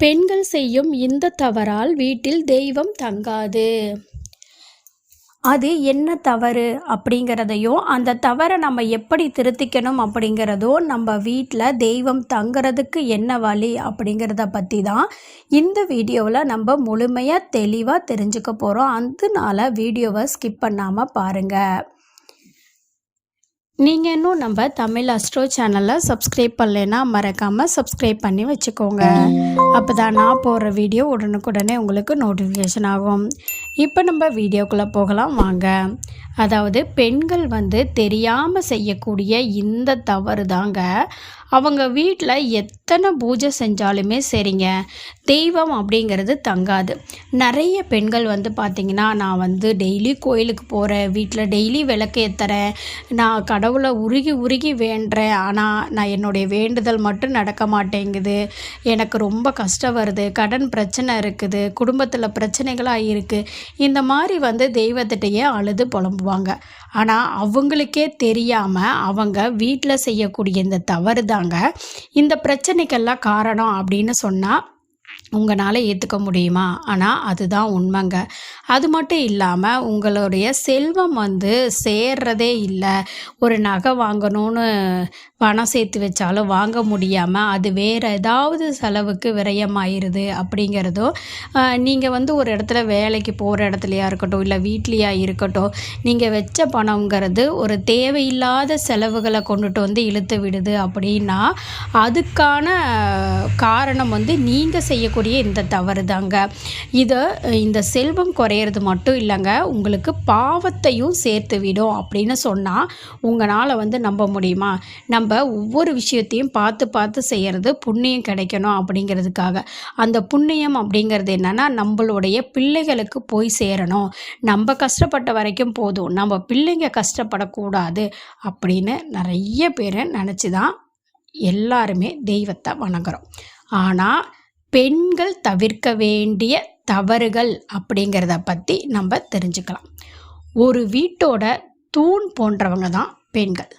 பெண்கள் செய்யும் இந்த தவறால் வீட்டில் தெய்வம் தங்காது. அது என்ன தவறு அப்படிங்கிறதையும் அந்த தவறை நம்ம எப்படி திருத்திக்கணும் அப்படிங்கிறதும் நம்ம வீட்டில் தெய்வம் தங்குறதுக்கு என்ன வழி அப்படிங்கிறத பற்றி தான் இந்த வீடியோவில் நம்ம முழுமையாக தெளிவாக தெரிஞ்சுக்க போகிறோம் அதனால வீடியோவை ஸ்கிப் பண்ணாமல் பாருங்கள் நீங்கள் இன்னும் நம்ம தமிழ் அஸ்ட்ரோ சேனலை சப்ஸ்கிரைப் பண்ணலைன்னா மறக்காமல் சப்ஸ்கிரைப் பண்ணி வச்சுக்கோங்க. அப்போ தான் நான் போடுற வீடியோ உடனுக்குடனே உங்களுக்கு நோட்டிஃபிகேஷன் ஆகும். இப்போ நம்ம வீடியோக்குள்ளே போகலாம் வாங்க. அதாவது பெண்கள் வந்து தெரியாமல் செய்யக்கூடிய இந்த தவறு தாங்க அவங்க வீட்டில் எத்தனை பூஜை செஞ்சாலுமே சரிங்க. தெய்வம் அப்படிங்கிறது தங்காது. நிறைய பெண்கள் வந்து பார்த்திங்கன்னா நான் வந்து டெய்லி கோயிலுக்கு போகிறேன் வீட்டில் டெய்லி விளக்கு ஏற்றுறேன் நான் கடவுளை உருகி உருகி வேண்டுறேன் ஆனால் நான் என்னுடைய வேண்டுதல் மட்டும் நடக்க மாட்டேங்குது. எனக்கு ரொம்ப கஷ்டம் வருது கடன் பிரச்சனை இருக்குது குடும்பத்தில் பிரச்சனைகளாக இருக்குது இந்த மாதிரி வந்து தெய்வத்திட்டையே அழுது புலம்புவாங்க. ஆனால் அவங்களுக்கே தெரியாமல் அவங்க வீட்டில் செய்யக்கூடிய இந்த தவறு தான் தாங்க இந்த பிரச்சனைக்கெல்லாம் காரணம் அப்படின்னு சொன்னால் உங்களால் ஏற்றுக்க முடியுமா? ஆனால் அதுதான் உண்மைங்க. அது மட்டும் இல்லாமல் உங்களுடைய செல்வம் வந்து சேர்றதே இல்லை. ஒரு நகை வாங்கணும்னு பணம் சேர்த்து வச்சாலும் வாங்க முடியாமல் அது வேறு ஏதாவது செலவுக்கு விரயமாயிருது அப்படிங்கிறதோ நீங்கள் வந்து ஒரு இடத்துல வேலைக்கு போகிற இடத்துலையா இருக்கட்டும் இல்லை வீட்லேயா இருக்கட்டும் நீங்கள் வச்ச பணங்கிறது ஒரு தேவையில்லாத செலவுகளை கொண்டுட்டு வந்து இழுத்து விடுது அப்படின்னா அதுக்கான காரணம் வந்து நீங்கள் செய்யக்கூடிய இந்த தவறு தாங்க இதை இந்த செல்வம் குறை குறையிறது மட்டும் இல்லைங்க. உங்களுக்கு பாவத்தையும் சேர்த்து விடும் அப்படின்னு சொன்னால் உங்களால் வந்து நம்ப முடியுமா? நம்ம ஒவ்வொரு விஷயத்தையும் பார்த்து பார்த்து செய்கிறது புண்ணியம் கிடைக்கணும் அப்படிங்கிறதுக்காக. அந்த புண்ணியம் அப்படிங்கிறது என்னென்னா நம்மளுடைய பிள்ளைகளுக்கு போய் சேரணும். நம்ம கஷ்டப்பட்ட வரைக்கும் போதும். நம்ம பிள்ளைங்க கஷ்டப்படக்கூடாது அப்படின்னு நிறைய பேர் நினச்சி தான் எல்லாருமே தெய்வத்தை வணங்குறோம். ஆனால் பெண்கள் தவிர்க்க வேண்டிய தவறுகள் அப்படிங்கிறத பற்றி நம்ம தெரிஞ்சுக்கலாம். ஒரு வீட்டோட தூண் போன்றவங்க தான் பெண்கள்.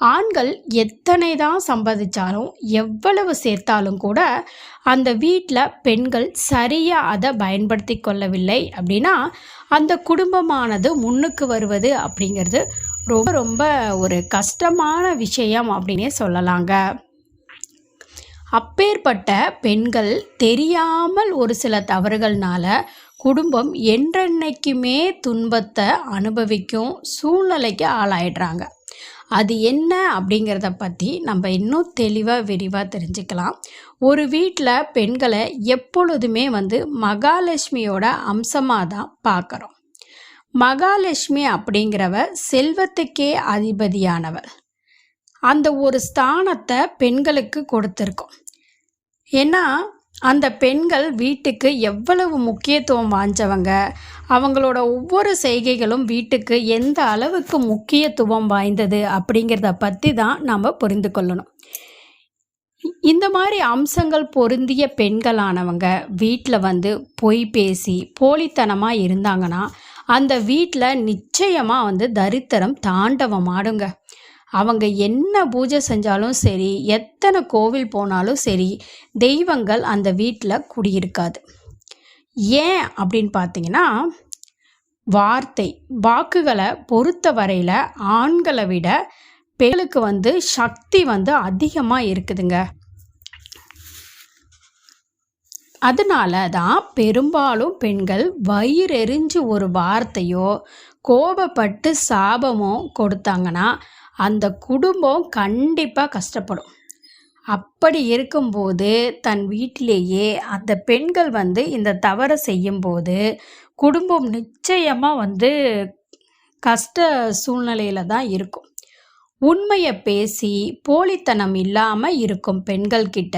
ஆண்கள் எத்தனை தான் சம்பாதிச்சாலும் எவ்வளவு சேர்த்தாலும் கூட அந்த வீட்டில் பெண்கள் சரியாக அதை பயன்படுத்தி கொள்ளவில்லை அப்படின்னா அந்த குடும்பமானது முன்னுக்கு வருவது அப்படிங்கிறது ரொம்ப ரொம்ப ஒரு கஷ்டமான விஷயம் அப்படின்னே சொல்லலாங்க. அப்பேற்பட்ட பெண்கள் தெரியாமல் ஒரு சில தவறுகள்னால குடும்பம் என்றென்னைக்குமே துன்பத்தை அனுபவிக்கும் சூழ்நிலைக்கு ஆளாயிடுறாங்க. அது என்ன அப்படிங்கிறத பற்றி நம்ம இன்னும் தெளிவாக விரிவாக தெரிஞ்சுக்கலாம். ஒரு வீட்டில் பெண்களை எப்பொழுதுமே வந்து மகாலட்சுமியோட அம்சமாக தான் பார்க்குறோம் மகாலட்சுமி அப்படிங்கிறவ செல்வத்துக்கே அதிபதியானவர் அந்த ஒரு ஸ்தானத்தை பெண்களுக்கு கொடுத்துருக்கோம். ஏன்னா அந்த பெண்கள் வீட்டுக்கு எவ்வளவு முக்கியத்துவம் வாய்ந்தவங்க அவங்களோட ஒவ்வொரு செய்கைகளும் வீட்டுக்கு எந்த அளவுக்கு முக்கியத்துவம் வாய்ந்தது அப்படிங்கிறத பற்றி தான் நம்ம புரிந்து கொள்ளணும். இந்த மாதிரி அம்சங்கள் பொருந்திய பெண்களானவங்க வீட்டில் வந்து பொய் பேசி போலித்தனமாக இருந்தாங்கன்னா அந்த வீட்டில் நிச்சயமாக வந்து தரித்திரம் தாண்டவமாடுங்க. அவங்க என்ன பூஜை செஞ்சாலும் சரி எத்தனை கோவில் போனாலும் சரி தெய்வங்கள் அந்த வீட்டில் குடியிருக்காது. ஏன் அப்படின்னு பார்த்தீங்கன்னா வார்த்தை வாக்குகளை பொறுத்த வரையில் ஆண்களை விட பெண்களுக்கு வந்து சக்தி வந்து அதிகமாக இருக்குதுங்க. அதனால தான் பெரும்பாலும் பெண்கள் வயிறெறிஞ்சு ஒரு வார்த்தையோ கோபப்பட்டு சாபமோ கொடுத்தாங்கன்னா அந்த குடும்பம் கண்டிப்பாக கஷ்டப்படும். அப்படி இருக்கும்போது தன் வீட்டிலேயே அந்த பெண்கள் வந்து இந்த தவறை செய்யும்போது குடும்பம் நிச்சயமாக வந்து கஷ்ட சூழ்நிலையில் தான் இருக்கும். உண்மையை பேசி போலித்தனம் இல்லாமல் இருக்கும் பெண்கள் கிட்ட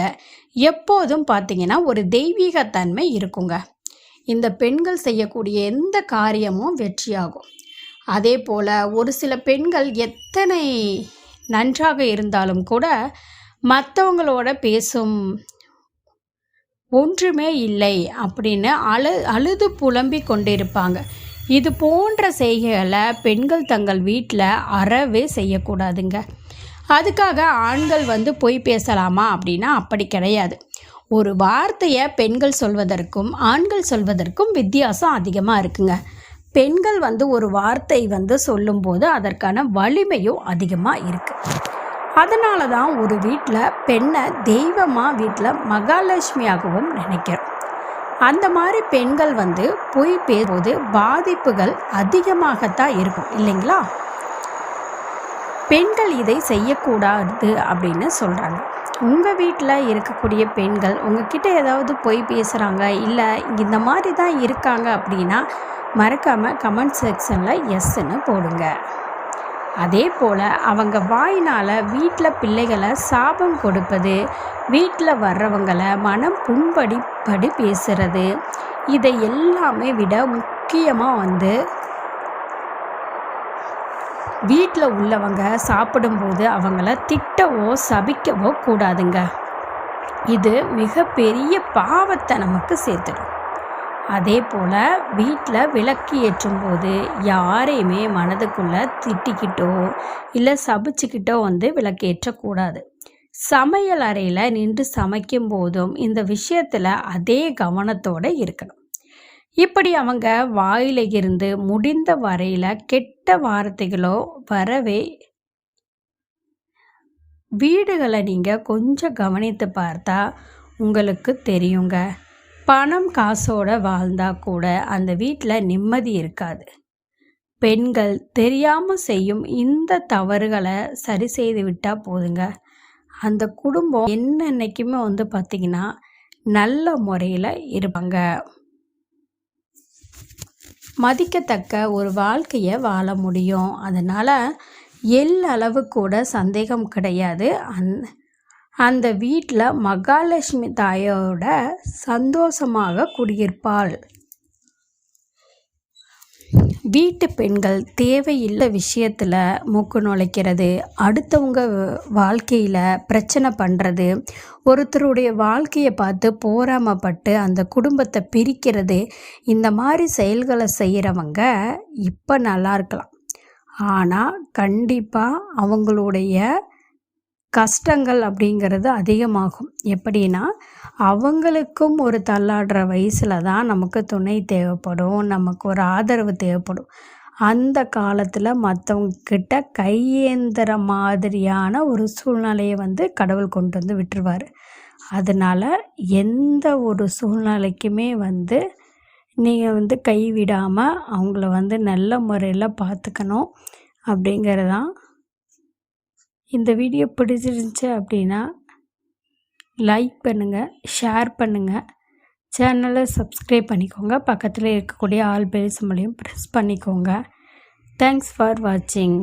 எப்போதும் பார்த்தீங்கன்னா ஒரு தெய்வீகத்தன்மை இருக்குங்க. இந்த பெண்கள் செய்யக்கூடிய எந்த காரியமும் வெற்றியாகும். அதே போல் ஒரு சில பெண்கள் எத்தனை நன்றாக இருந்தாலும் கூட மற்றவங்களோட பேசும் ஒன்றுமே இல்லை அப்படின்னு அழு அழுது புலம்பி கொண்டிருப்பாங்க. இது போன்ற செய்கைகளை பெண்கள் தங்கள் வீட்டில் அறவே செய்யக்கூடாதுங்க. அதுக்காக ஆண்கள் வந்து பொய் பேசலாமா அப்படின்னா அப்படி கிடையாது. ஒரு வார்த்தையை பெண்கள் சொல்வதற்கும் ஆண்கள் சொல்வதற்கும் வித்தியாசம் அதிகமாக இருக்குங்க. பெண்கள் வந்து ஒரு வார்த்தை வந்து சொல்லும்போது அதற்கான வலிமையும் அதிகமாக இருக்குது அதனால தான் ஒரு வீட்டில் பெண்ணை தெய்வமாக வீட்டில் மகாலட்சுமியாகவும் நினைக்கிறோம். அந்த மாதிரி பெண்கள் வந்து பொய் பேசும்போது பாதிப்புகள் அதிகமாகத்தான் இருக்கும் இல்லைங்களா? பெண்கள் இதை செய்யக்கூடாது அப்படின்னு சொல்கிறாங்க உங்கள் வீட்டில் இருக்கக்கூடிய பெண்கள் உங்ககிட்ட ஏதாவது பொய் பேசுகிறாங்க இல்லை இந்த மாதிரி தான் இருக்காங்க அப்படின்னா மறக்காமல் கமெண்ட் செக்ஷனில் எஸ்ன்னு போடுங்க. அதே போல் அவங்க வாயினால் வீட்டில் பிள்ளைகளை சாபம் கொடுப்பது வீட்டில் வர்றவங்களை மனம் புண்படி படி பேசுகிறது இதை எல்லாமே விட முக்கியமாக வந்து வீட்டில் உள்ளவங்க சாப்பிடும்போது அவங்கள திட்டவோ சபிக்கவோ கூடாதுங்க. இது மிகப்பெரிய பாவத்தை நமக்கு சேர்த்துடும். அதே போல் வீட்டில் விளக்கு ஏற்றும் போது யாரையுமே மனதுக்குள்ளே திட்டிக்கிட்டோ இல்லை சபிச்சுக்கிட்டோ வந்து விளக்கு ஏற்றக்கூடாது. சமையல் அறையில் நின்று சமைக்கும் போதும் இந்த விஷயத்தில் அதே கவனத்தோடு இருக்கணும். இப்படி அவங்க வாயில இருந்து முடிந்த வரையில் கெட்ட வார்த்தைகளோ வரவே வீடுகளை நீங்கள் கொஞ்சம் கவனித்து பார்த்தா உங்களுக்கு தெரியுங்க. பணம் காசோட வாழ்ந்தா கூட அந்த வீட்டில் நிம்மதி இருக்காது. பெண்கள் தெரியாமல் செய்யும் இந்த தவறுகளை சரி செய்து விட்டால் போதுங்க. அந்த குடும்பம் என்னன்னைக்குமே வந்து பார்த்திங்கன்னா நல்ல முறையில் இருப்பாங்க. மதிக்கத்தக்க ஒரு வாழ்க்கையை வாழ முடியும். அதனால் எல்லளவு கூட சந்தேகம் கிடையாது. அந் அந்த வீட்டில் மகாலட்சுமி தாயோட சந்தோஷமாக குடியிருப்பாள். வீட்டு பெண்கள் தேவையில்லை விஷயத்தில் மூக்கு நுழைக்கிறது. அடுத்தவங்க வாழ்க்கையில் பிரச்சனை பண்ணுறது ஒருத்தருடைய வாழ்க்கையை பார்த்து போராமப்பட்டு அந்த குடும்பத்தை பிரிக்கிறது. இந்த மாதிரி செயல்களை செய்கிறவங்க இப்போ நல்லா இருக்கலாம். ஆனால் கண்டிப்பாக அவங்களுடைய கஷ்டங்கள் அப்படிங்கிறது அதிகமாகும். எப்படின்னா அவங்களுக்கும் ஒரு தள்ளாடுற வயசில் தான் நமக்கு துணை தேவைப்படும். நமக்கு ஒரு ஆதரவு தேவைப்படும். அந்த காலத்தில் மற்றவங்கக்கிட்ட கையேந்திர மாதிரியான ஒரு சூழ்நிலையை வந்து கடவுள் கொண்டு வந்து விட்டுருவார். அதனால் எந்த ஒரு சூழ்நிலைக்குமே வந்து நீங்கள் வந்து கைவிடாமல் அவங்கள வந்து நல்ல முறையில் பார்த்துக்கணும் அப்படிங்கிறதான் இந்த வீடியோ பிடிச்சிருந்துச்சு அப்படின்னா லைக் பண்ணுங்கள் ஷேர் பண்ணுங்கள் சேனலை சப்ஸ்கிரைப் பண்ணிக்கோங்க. பக்கத்தில் இருக்கக்கூடிய ஆல் பெல் சிம்பிளையும் ப்ரெஸ் பண்ணிக்கோங்க. தேங்க்ஸ் ஃபார் வாட்சிங்